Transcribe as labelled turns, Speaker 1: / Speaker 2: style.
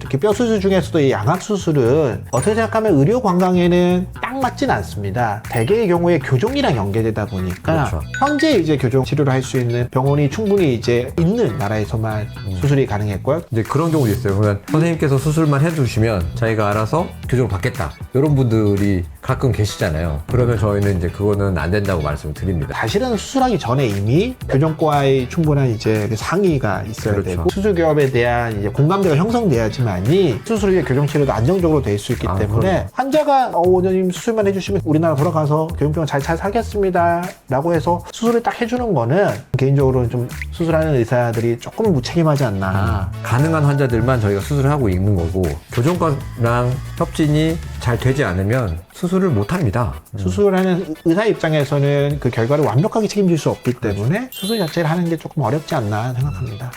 Speaker 1: 특히 뼈 수술 중에서도 이 양악 수술은 어떻게 생각하면 의료 관광에는 딱 맞진 않습니다. 대개의 경우에 교정이랑 연계되다 보니까
Speaker 2: 그렇죠.
Speaker 1: 현재 이제 교정 치료를 할 수 있는 병원이 충분히 이제 있는 나라에서만
Speaker 2: 음.
Speaker 1: 수술이 가능했고요.
Speaker 2: 이제 그런 경우도 있어요. 그러면 선생님께서 수술만 해주시면 자기가 알아서 교정을 받겠다. 이런 분들이 가끔 계시잖아요. 그러면 저희는 이제 그거는 안 된다고 말씀을 드립니다.
Speaker 1: 사실은 수술하기 전에 이미 교정과의 충분한 이제 그 상의가 있어야
Speaker 2: 그렇죠.
Speaker 1: 되고 수술 기업에 대한 이제 공감대가 형성돼야지만이 수술 후에 교정 치료도 안정적으로 될 수 있기
Speaker 2: 아,
Speaker 1: 때문에
Speaker 2: 그럼요.
Speaker 1: 환자가 어 원장님 수술만 해주시면 우리나라 돌아가서 교정병원 잘잘 살겠습니다라고 해서 수술을 딱 해주는 거는 개인적으로는 좀 수술하는 의사들이 조금 무책임하지 않나.
Speaker 2: 가능한 환자들만 저희가 수술을 하고 있는 거고 교정과랑 협진이 잘 되지 않으면 수술을 못 합니다.
Speaker 1: 수술하는 의사 입장에서는 그 결과를 완벽하게 책임질 수 없기 때문에 수술 자체를 하는 게 조금 어렵지 않나 생각합니다.